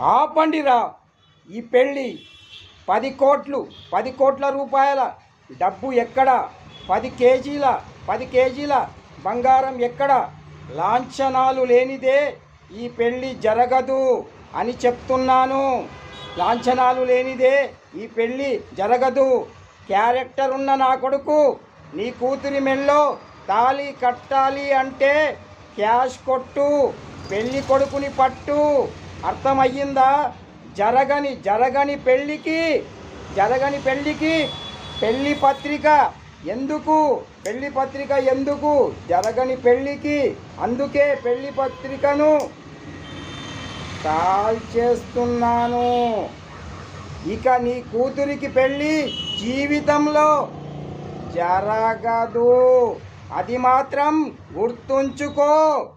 ఆపండిరా ఈ పెళ్ళి పది కోట్లు పది కోట్ల రూపాయల డబ్బు ఎక్కడ? పది కేజీల పది కేజీల బంగారం ఎక్కడ? లాంఛనాలు లేనిదే ఈ పెళ్ళి జరగదు అని చెప్తున్నాను. లాంఛనాలు లేనిదే ఈ పెళ్ళి జరగదు. క్యారెక్టర్ ఉన్న నా కొడుకు నీ కూతురి మెళ్ళో తాళి కట్టాలి అంటే క్యాష్ కొట్టు పెళ్ళి కొడుకుని పట్టు. అర్థమయ్యిందా? జరగని జరగని పెళ్ళికి జరగని పెళ్ళికి పెళ్ళి పత్రిక ఎందుకు? పెళ్ళి పత్రిక ఎందుకు? జరగని పెళ్ళికి అందుకే పెళ్ళి పత్రికను కాల్ చేస్తున్నాను. ఇక నీ కూతురికి పెళ్ళి జీవితంలో జరగదు. అది మాత్రం గుర్తుంచుకో.